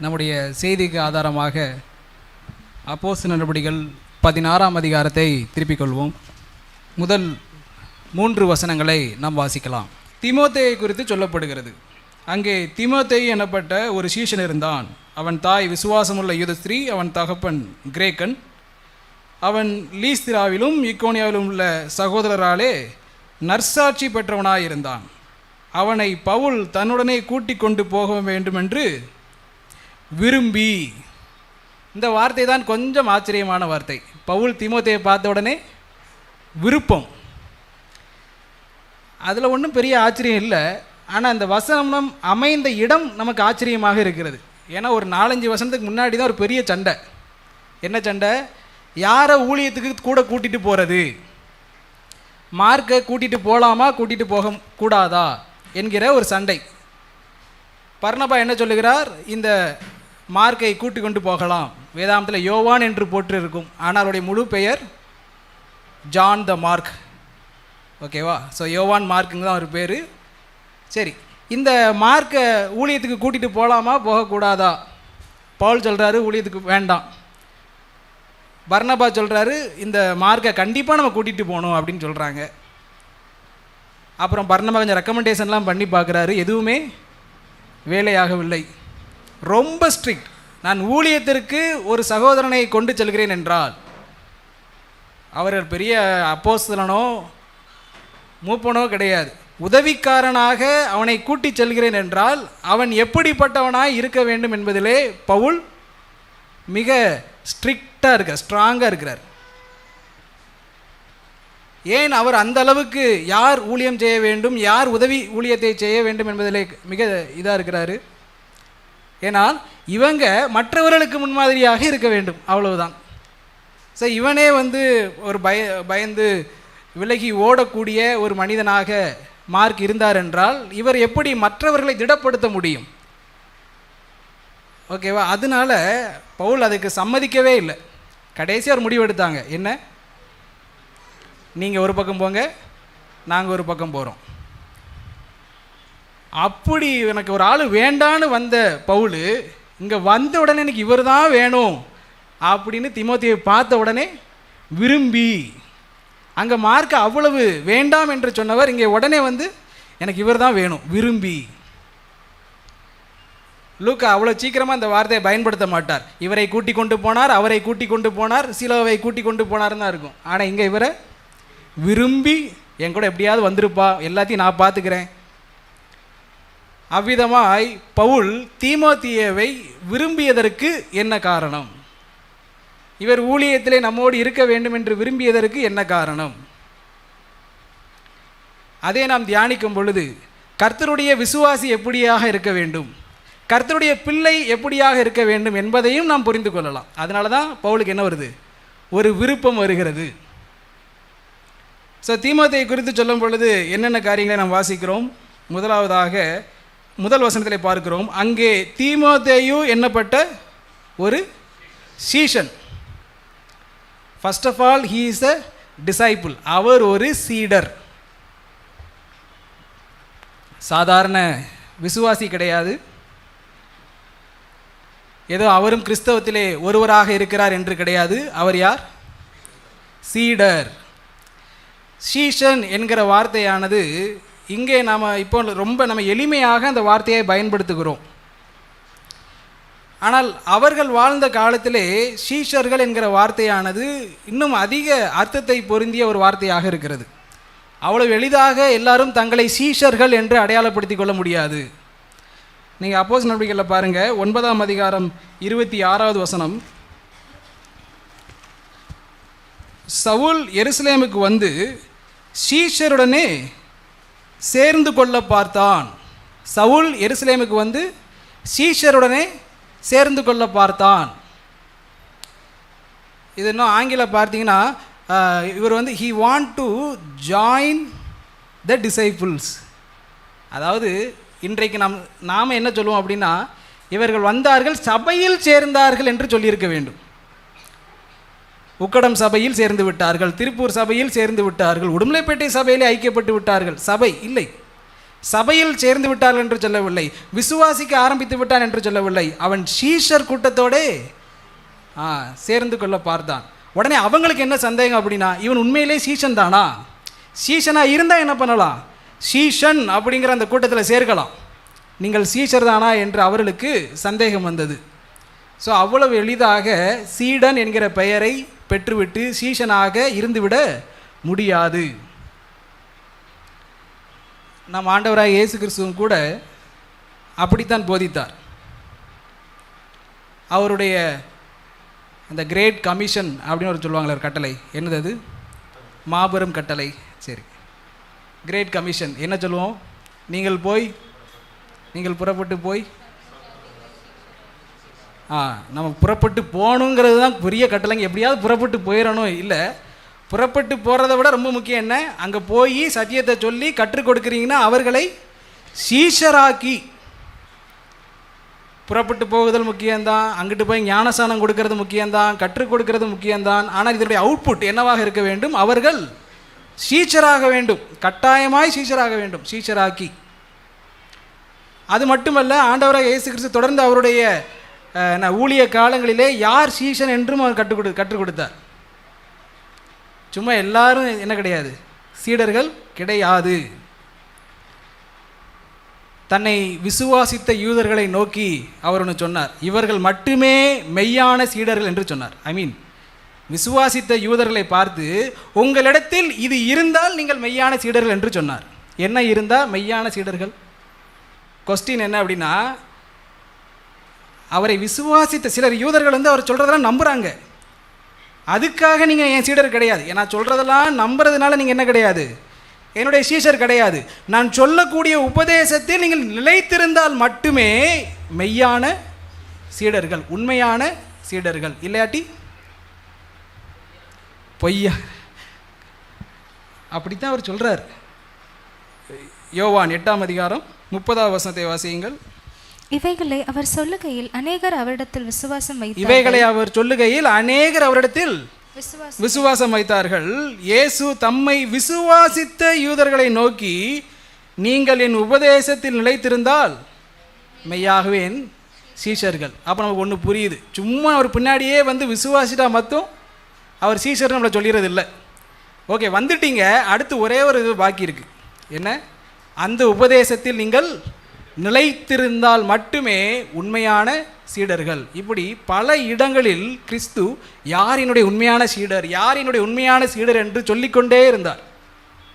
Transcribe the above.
நம்முடைய செய்திக்கு ஆதாரமாக அப்போஸ் நடவடிக்கைகள் பதினாறாம் அதிகாரத்தை திருப்பிக் கொள்வோம். முதல் மூன்று வசனங்களை நாம் வாசிக்கலாம். திமோத்தேயை குறித்து சொல்லப்படுகிறது. அங்கே திமோத்தேய் எனப்பட்ட ஒரு சீஷன் இருந்தான். அவன் தாய் விசுவாசமுள்ள யுதஸ்திரீ அவன் தகப்பன் கிரேக்கன். அவன் லீஸ்திராவிலும் இக்கோனியாவிலும் உள்ள சகோதரராலே நற்சாட்சி பெற்றவனாயிருந்தான். அவனை பவுல் தன்னுடனே கூட்டிக் கொண்டு போக வேண்டுமென்று விரும்பி. இந்த வார்த்தை தான் கொஞ்சம் ஆச்சரியமான வார்த்தை. பவுல் திமுத்தையை பார்த்த உடனே விருப்பம். அதில் ஒன்றும் பெரிய ஆச்சரியம் இல்லை. ஆனால் அந்த வசனம் அமைந்த இடம் நமக்கு ஆச்சரியமாக இருக்கிறது. ஏன்னா ஒரு நாலஞ்சு வசனத்துக்கு முன்னாடி தான் ஒரு பெரிய சண்டை. என்ன சண்டை? யாரை ஊழியத்துக்கு கூட கூட்டிகிட்டு போகிறது மார்க்கை கூட்டிகிட்டு போகலாமா கூட்டிகிட்டு போக கூடாதா? என்கிற ஒரு சண்டை. பர்ணபா என்ன சொல்லுகிறார்? இந்த மார்க்கை கூட்டி கொண்டு போகலாம். வேதாந்தத்தில் யோவான் என்று போட்டு இருக்கும் ஆனால் அவருடைய முழு பெயர் ஜான் த மார்க். ஓகேவா ஸோ யோவான் மார்க்குங்க தான் அவர் பேர். சரி இந்த மார்க்கை ஊழியத்துக்கு கூட்டிகிட்டு போகலாமா? போகக்கூடாதா? பவுல் சொல்கிறாரு ஊழியத்துக்கு வேண்டாம். பர்ணபா சொல்கிறாரு இந்த மார்க்கை கண்டிப்பாக நம்ம கூட்டிகிட்டு போகணும் அப்படின்னு சொல்கிறாங்க அப்புறம் பர்ணபா கொஞ்சம் ரெக்கமெண்டேஷன்லாம் பண்ணி பார்க்குறாரு. எதுவுமே வேலையாகவில்லை. ரொம்ப ஸ்ட்ரிக்ட் நான் ஊழியத்திற்கு ஒரு சகோதரனை கொண்டு செல்கிறேன் என்றால் அவர்கள் பெரிய அப்போஸ்தலனோ மூப்பனோ கிடையாது. உதவிக்காரனாக அவனை கூட்டிச் செல்கிறேன் என்றால் அவன் எப்படிப்பட்டவனாய் இருக்க வேண்டும் என்பதிலே பவுல் மிக ஸ்ட்ரிக்டாக இருக்கார் ஸ்ட்ராங்காக இருக்கிறார். ஏன் அவர் அந்த அளவுக்கு யார் ஊழியம் செய்ய வேண்டும் யார் உதவி ஊழியத்தை செய்ய வேண்டும் என்பதிலே மிக இதாக இருக்கிறாரு. ஏனால் இவங்க மற்றவர்களுக்கு முன்மாதிரியாக இருக்க வேண்டும் அவ்வளவுதான். ஸோ இவனே வந்து ஒரு பய பயந்து விலகி ஓடக்கூடிய ஒரு மனிதனாக மார்க் இருந்தார் என்றால் இவர் எப்படி மற்றவர்களை திடப்படுத்த முடியும்? ஓகேவா அதனால பவுல் அதுக்கு சம்மதிக்கவே இல்லை. கடைசி அவர் முடிவெடுத்தாங்க. என்ன? நீங்கள் ஒரு பக்கம் போங்க நாங்கள் ஒரு பக்கம் போகிறோம் அப்படி எனக்கு ஒரு ஆள் வேண்டான்னு வந்த பவுல் இங்கே வந்த உடனே எனக்கு இவர் தான் வேணும் அப்படின்னு திமோத்தியை பார்த்த உடனே விரும்பி அங்கே மார்க் அவ்வளவு வேண்டாம் என்று சொன்னவர் இங்கே உடனே வந்து எனக்கு இவர் தான் வேணும் விரும்பி. லூக்கா அவ்வளோ சீக்கிரமாக இந்த வார்த்தையை பயன்படுத்த மாட்டார். இவரை கூட்டி கொண்டு போனார் அவரை கூட்டி கொண்டு போனார் சிலவை கூட்டி கொண்டு போனார்னு தான் இருக்கும். ஆனால் இங்கே இவரை விரும்பி என் கூட எப்படியாவது வந்திருப்பா எல்லாத்தையும் நான் பார்த்துக்கிறேன். அவ்விதமாய் பவுல் தீமோத்தியவை விரும்பியதற்கு என்ன காரணம்? இவர் ஊழியத்திலே நம்மோடு இருக்க வேண்டும் என்று விரும்பியதற்கு என்ன காரணம்? அதே நாம் தியானிக்கும் பொழுது கர்த்தருடைய விசுவாசி எப்படியாக இருக்க வேண்டும்? கர்த்தருடைய பிள்ளை எப்படியாக இருக்க வேண்டும் என்பதையும் நாம் புரிந்து கொள்ளலாம். அதனால தான் பவுலுக்கு என்ன வருது? ஒரு விருப்பம் வருகிறது. ஸோ தீமோத்தை குறித்து சொல்லும் பொழுது என்னென்ன காரியங்களை நாம் வாசிக்கிறோம்? முதலாவதாக முதல் வசனத்தில் பார்க்கிறோம். அங்கே தீமோத்தேயு என்னப்பட்ட ஒரு சீஷன். First of all he is a disciple அவர் ஒரு சீடர். சாதாரண விசுவாசி கிடையாது. ஏதோ அவரும் கிறிஸ்தவத்திலே ஒருவராக இருக்கிறார் என்று கிடையாது. அவர் யார்? சீடர். சீஷன் என்கிற வார்த்தையானது இங்கே நாம் இப்போ ரொம்ப நம்ம எளிமையாக அந்த வார்த்தையை பயன்படுத்துகிறோம். ஆனால் அவர்கள் வாழ்ந்த காலத்திலே சீஷர்கள் என்கிற வார்த்தையானது இன்னும் அதிக அர்த்தத்தை பொருந்திய ஒரு வார்த்தையாக இருக்கிறது. அவ்வளவு எளிதாக எல்லாரும் தங்களை சீஷர்கள் என்று அடையாளப்படுத்திக் கொள்ள முடியாது. நீங்கள் அப்போஸ் நடவடிக்கையில் பாருங்கள் ஒன்பதாம் அதிகாரம் இருபத்தி ஆறாவது வசனம். சவுல் எருசலேமுக்கு வந்து சீஷருடனே சேர்ந்து கொள்ள பார்த்தான். சவுல் எருசலேமுக்கு வந்து சீஷருடனே சேர்ந்து கொள்ள பார்த்தான். இது இன்னும் ஆங்கில பார்த்தீங்கன்னா இவர் வந்து he want to join the disciples அதாவது இன்றைக்கு நாம் நாம் என்ன சொல்லுவோம் அப்படின்னா இவர்கள் வந்தார்கள் சபையில் சேர்ந்தார்கள் என்று சொல்லியிருக்க வேண்டும். உக்கடம் சபையில் சேர்ந்து விட்டார்கள் திருப்பூர் சபையில் சேர்ந்து விட்டார்கள் உடுமலைப்பேட்டை சபையிலே ஐக்கியப்பட்டு விட்டார்கள். சபை இல்லை. சபையில் சேர்ந்து விட்டார்கள் என்று சொல்லவில்லை. விசுவாசிக்க ஆரம்பித்து விட்டான் என்று சொல்லவில்லை. அவன் ஷீஷர் கூட்டத்தோடே ஆ சேர்ந்து கொள்ள பார்த்தான். உடனே அவங்களுக்கு என்ன சந்தேகம் அப்படின்னா இவன் உண்மையிலே சீஷன் தானா? சீஷனாக இருந்தால் என்ன பண்ணலாம்? சீஷன் அப்படிங்கிற அந்த கூட்டத்தில் சேர்க்கலாம். நீங்கள் சீஷர் தானா என்று அவர்களுக்கு சந்தேகம் வந்தது. ஸோ அவ்வளவு எளிதாக சீடன் என்கிற பெயரை பெற்றுவிட்டு சீஷனாக இருந்துவிட முடியாது. நம் ஆண்டவராக இயேசு கிறிஸ்துவும் கூட அப்படித்தான் போதித்தார். அவருடைய அந்த கிரேட் கமிஷன் அப்படின்னு ஒரு சொல்லுவாங்களே ஒரு கட்டளை. என்னது அது? மாபெரும் கட்டளை. சரி. கிரேட் கமிஷன் என்ன சொல்லுவோம்? நீங்கள் போய் நீங்கள் புறப்பட்டு போய் ஆ நம்ம புறப்பட்டு போகணுங்கிறது தான் பெரிய கட்டளைங்க. எப்படியாவது புறப்பட்டு போயிடணும். இல்லை புறப்பட்டு போகிறத விட ரொம்ப முக்கியம் என்ன? அங்கே போய் சத்தியத்தை சொல்லி கற்றுக் கொடுக்குறீங்கன்னா அவர்களை சீஷராக்கி. புறப்பட்டு போகுதல் முக்கியம்தான். அங்கிட்டு போய் ஞானசானம் கொடுக்கறது முக்கியம்தான். கற்றுக் கொடுக்கறது முக்கியம்தான். ஆனால் இதனுடைய அவுட்புட் என்னவாக இருக்க வேண்டும்? அவர்கள் சீச்சராக வேண்டும். கட்டாயமாய் சீச்சராக வேண்டும். சீச்சராக்கி அது மட்டுமல்ல ஆண்டவராக இயேசு கிறிஸ்து தொடர்ந்து அவருடைய ஊழிய காலங்களிலே யார் சீசன் என்றும் அவர் கற்றுக் கொடு கற்றுக் கொடுத்தார். சும்மா எல்லாரும் என்ன கிடையாது. சீடர்கள் கிடையாது. தன்னை விசுவாசித்த யூதர்களை நோக்கி அவர் ஒன்று சொன்னார். இவர்கள் மட்டுமே மெய்யான சீடர்கள் என்று சொன்னார். ஐ மீன் விசுவாசித்த யூதர்களை பார்த்து உங்களிடத்தில் இது இருந்தால் நீங்கள் மெய்யான சீடர்கள் என்று சொன்னார். என்ன இருந்தால் மெய்யான சீடர்கள்? கொஸ்டின் என்ன அப்படின்னா அவரை விசுவாசித்த சிலர் யூதர்கள் வந்து அவர் சொல்கிறதெல்லாம் நம்புகிறாங்க அதுக்காக நீங்கள் என் சீடர் கிடையாது. நான் சொல்கிறதெல்லாம் நம்புறதுனால நீங்கள் என்ன கிடையாது? என்னுடைய சீஷர் கிடையாது. நான் சொல்லக்கூடிய உபதேசத்தில் நீங்கள் நிலைத்திருந்தால் மட்டுமே மெய்யான சீடர்கள் உண்மையான சீடர்கள். இல்லையாட்டி? பொய்யா. அப்படித்தான் அவர் சொல்கிறார் யோவான் எட்டாம் அதிகாரம் முப்பதாவது வசனத்தை வாசியுங்கள். இவைகளை அவர் சொல்லுகையில் அநேகர் அவரிடத்தில் விசுவாசம் வைத்தார் இவைகளை அவர் சொல்லுகையில் அநேகர் அவரிடத்தில் விசுவாசம். விசுவாசம் வைத்தார்கள். இயேசு தம்மை விசுவாசித்த யூதர்களை நோக்கி நீங்கள் என் உபதேசத்தில் நிலைத்திருந்தால் மெய்யாகவே என் சீஷர்கள். அப்போ நமக்கு ஒன்று புரியுது. சும்மா அவர் பின்னாடியே வந்து விசுவாசிட்டா மட்டும் அவர் சீஷர் நம்மளை சொல்லிடுறது இல்லை ஓகே வந்துட்டீங்க. அடுத்து ஒரே ஒரு இது பாக்கி இருக்கு. என்ன? அந்த உபதேசத்தில் நீங்கள் நிலைத்திருந்தால் மட்டுமே உண்மையான சீடர்கள். இப்படி பல இடங்களில் கிறிஸ்து யார் என்னுடைய உண்மையான சீடர் யார் என்னுடைய உண்மையான சீடர் என்று சொல்லிக்கொண்டே இருந்தார்.